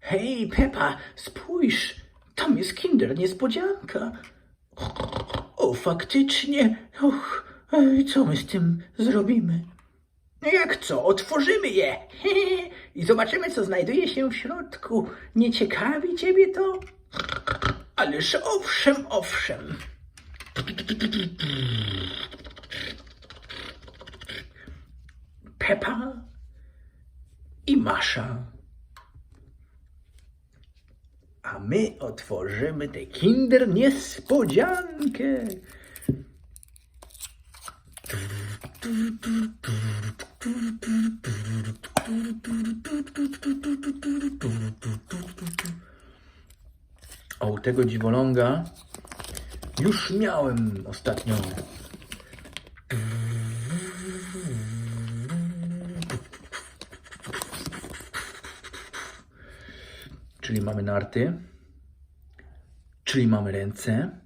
Hej, Pepa, spójrz, tam jest kinder niespodzianka. O, faktycznie. Och, co my z tym zrobimy? Jak co? Otworzymy je i zobaczymy, co znajduje się w środku. Nie ciekawi ciebie to? Ależ owszem, owszem. Pepa i Masza. A my otworzymy tę kinder niespodziankę. O, tego dziwoląga już miałem ostatnio. Czyli mamy narty, czyli mamy ręce.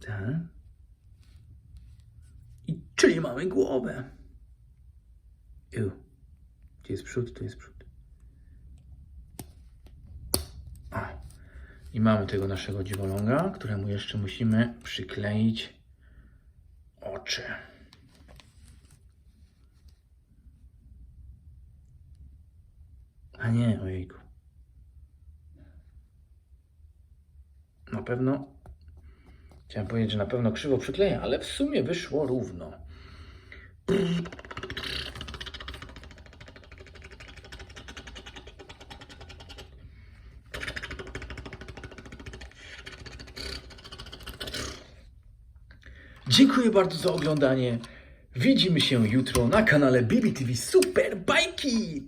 Tak. I czyli mamy głowę. Ju. Gdzie jest przód, tu jest przód. A. I mamy tego naszego dziwoląga, któremu jeszcze musimy przykleić oczy. Nie, ojejku. Na pewno. Chciałem powiedzieć, że na pewno krzywo przykleję, ale w sumie wyszło równo. Dziękuję bardzo za oglądanie. Widzimy się jutro na kanale BBTV Super Bajki!